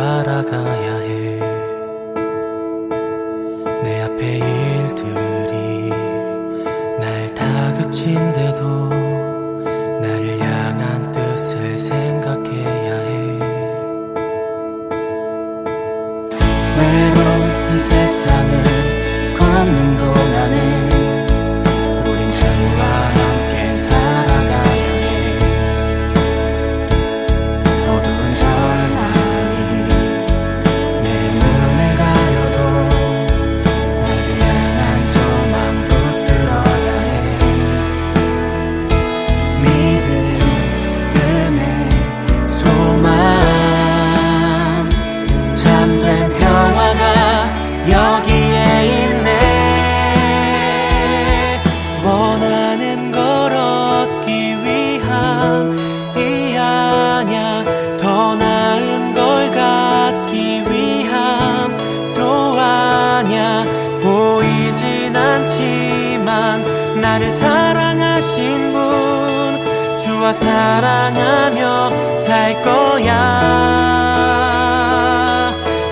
살아가야 해. 내 앞에 일들이 날 다그친데도 나를 향한 뜻을 생각해야 해. 외로운 이 세상을 걷는 동 사랑하며 살 거야.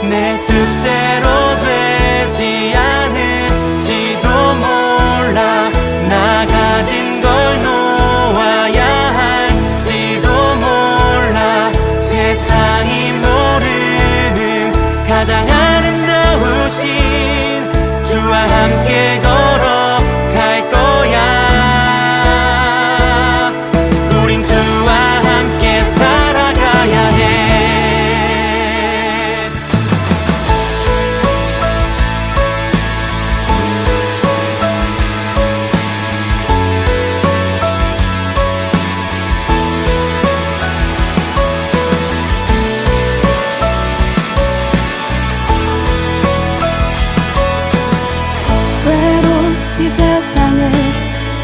내 뜻대로 되지 않을지도 몰라. 나 가진 걸 놓아야 할지도 몰라. 세상이 모르는 가장 아름다우신 주와 함께 걸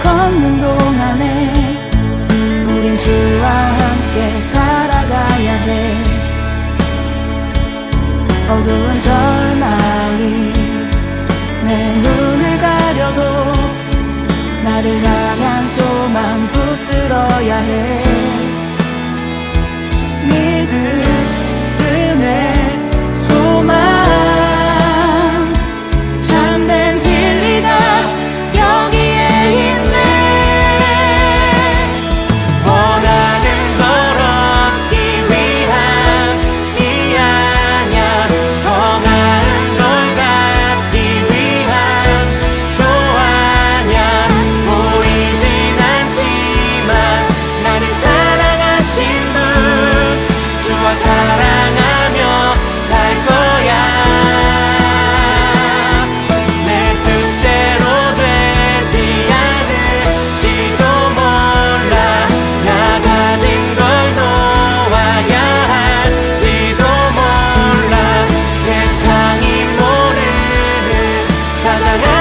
걷는 동안에 우린 주와 함께 살아가야 해. 어두운 절망이 내 눈을 가려도 나를 가려 찾아가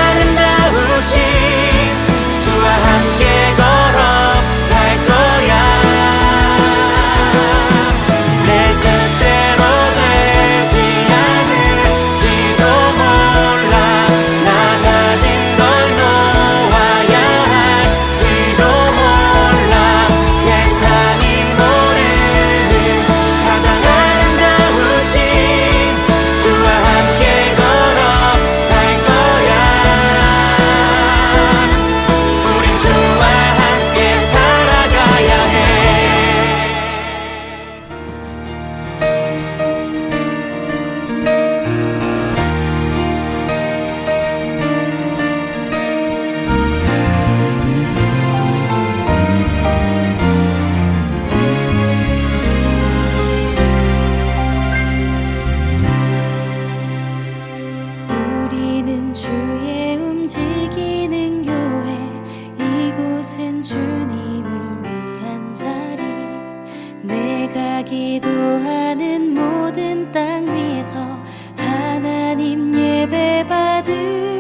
예배받으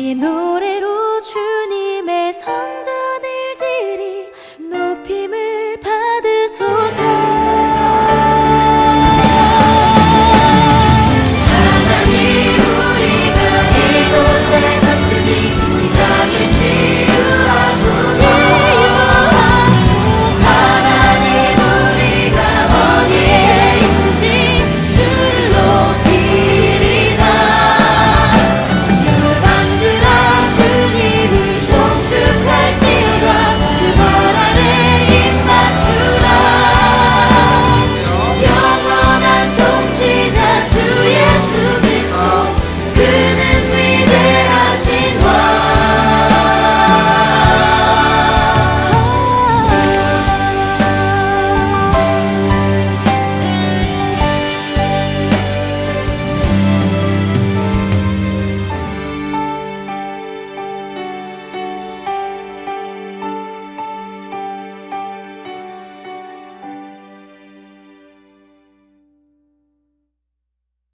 나의 노래로 주님